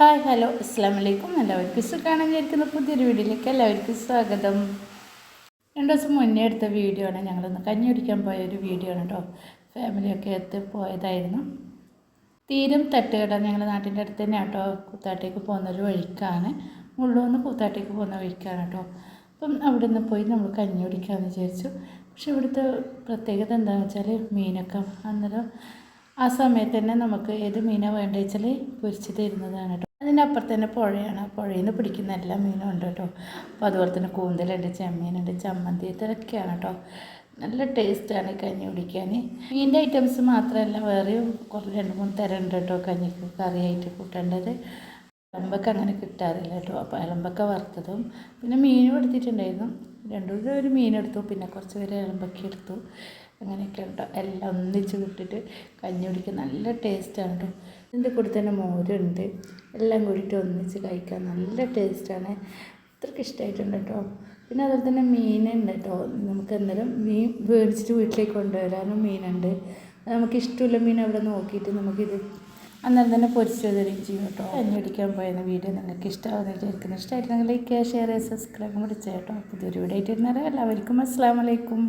Hi hello അസ്സാം വലൈക്കും എല്ലാവർക്കും സുഖമാണ് വിചാരിക്കുന്ന പുതിയൊരു വീഡിയോയിലേക്ക് എല്ലാവർക്കും സ്വാഗതം. രണ്ട് ദിവസം മുന്നേ എടുത്ത വീഡിയോ ആണ്. ഞങ്ങളൊന്ന് കഞ്ഞി കുടിക്കാൻ പോയ ഒരു വീഡിയോ ആണ് കേട്ടോ ഫാമിലിയൊക്കെ എത്തി പോയതായിരുന്നു. തീരം തട്ടുകട ഞങ്ങളുടെ നാട്ടിന്റെ അടുത്ത് തന്നെ കേട്ടോ കൂത്താട്ടേക്ക് പോകുന്നൊരു വഴിക്കാണ്. മുള്ളൂന്ന് കൂത്താട്ടേക്ക് പോകുന്ന വഴിക്കാണ് കേട്ടോ അപ്പം അവിടെ നിന്ന് പോയി നമ്മൾ കഞ്ഞി കുടിക്കാമെന്ന് വിചാരിച്ചു. പക്ഷെ ഇവിടുത്തെ പ്രത്യേകത എന്താണെന്ന് വെച്ചാൽ മീനൊക്കെ അന്നേരം ആ സമയത്ത് തന്നെ നമുക്ക് ഏത് മീനാണ് വേണ്ടതെന്ന് വെച്ചാൽ പൊരിച്ച് തരുന്നതാണ് കേട്ടോ അതിനപ്പുറത്ത് തന്നെ പുഴയാണ്. പുഴയിൽ നിന്ന് പിടിക്കുന്ന എല്ലാ മീനും ഉണ്ട് കേട്ടോ. അപ്പോൾ അതുപോലെ തന്നെ കൂന്തലുണ്ട് ചെമ്മീനുണ്ട് ചമ്മന്തി ഇതൊക്കെയാണ് കേട്ടോ. നല്ല ടേസ്റ്റാണ് കഞ്ഞി കുടിക്കാൻ മീന്റെ ഐറ്റംസ് മാത്രമല്ല വേറെയും കുറേ രണ്ട് മൂന്ന് തരം ഉണ്ട് കേട്ടോ കഞ്ഞിക്ക് കറിയായിട്ട് കൂട്ടേണ്ടത്. ഇളമ്പക്ക അങ്ങനെ കിട്ടാറില്ല കേട്ടോ. അപ്പോൾ ഇളമ്പക്ക വറുത്തതും പിന്നെ മീനും എടുത്തിട്ടുണ്ടായിരുന്നു രണ്ടു കൂടെ ഒരു മീനെടുത്തു പിന്നെ കുറച്ച് പേര് ഇളമ്പക്ക എടുത്തു. അങ്ങനെയൊക്കെ കേട്ടോ എല്ലാം ഒന്നിച്ച് വിട്ടിട്ട് കഞ്ഞി കുടിക്കാൻ നല്ല ടേസ്റ്റാണ് കേട്ടോ. ഇതിന്റെ കൂടെ തന്നെ മോരുണ്ട്. എല്ലാം കൂടിയിട്ട് ഒന്നിച്ച് കഴിക്കാൻ നല്ല ടേസ്റ്റാണ്. അത്രയ്ക്ക് ഇഷ്ടമായിട്ടുണ്ട് കേട്ടോ പിന്നെ അതുപോലെ തന്നെ മീനുണ്ട് കേട്ടോ നമുക്ക് അന്നേരം മീൻ മേടിച്ചിട്ട് വീട്ടിലേക്ക് കൊണ്ടുവരാനും മീനുണ്ട്. നമുക്ക് ഇഷ്ടമുള്ള മീൻ അവിടെ നോക്കിയിട്ട് നമുക്കിത് അന്നേരം തന്നെ പൊരിച്ചു തരികയും ചെയ്യും കേട്ടോ അന്വേഷിക്കാൻ പോയെന്ന വീഡിയോ നിങ്ങൾക്ക് ഇഷ്ടമാകുന്ന വിചാരിക്കുന്നു. ഇഷ്ടമായിട്ടുണ്ടെങ്കിൽ ലൈക്ക് ഷെയർ സബ്സ്ക്രൈബ് കൂടി ചെയ്യാം കേട്ടോ പുതിയൊരു വീഡിയോ ആയിട്ട് എല്ലാവർക്കും അസ്സാം വലൈക്കും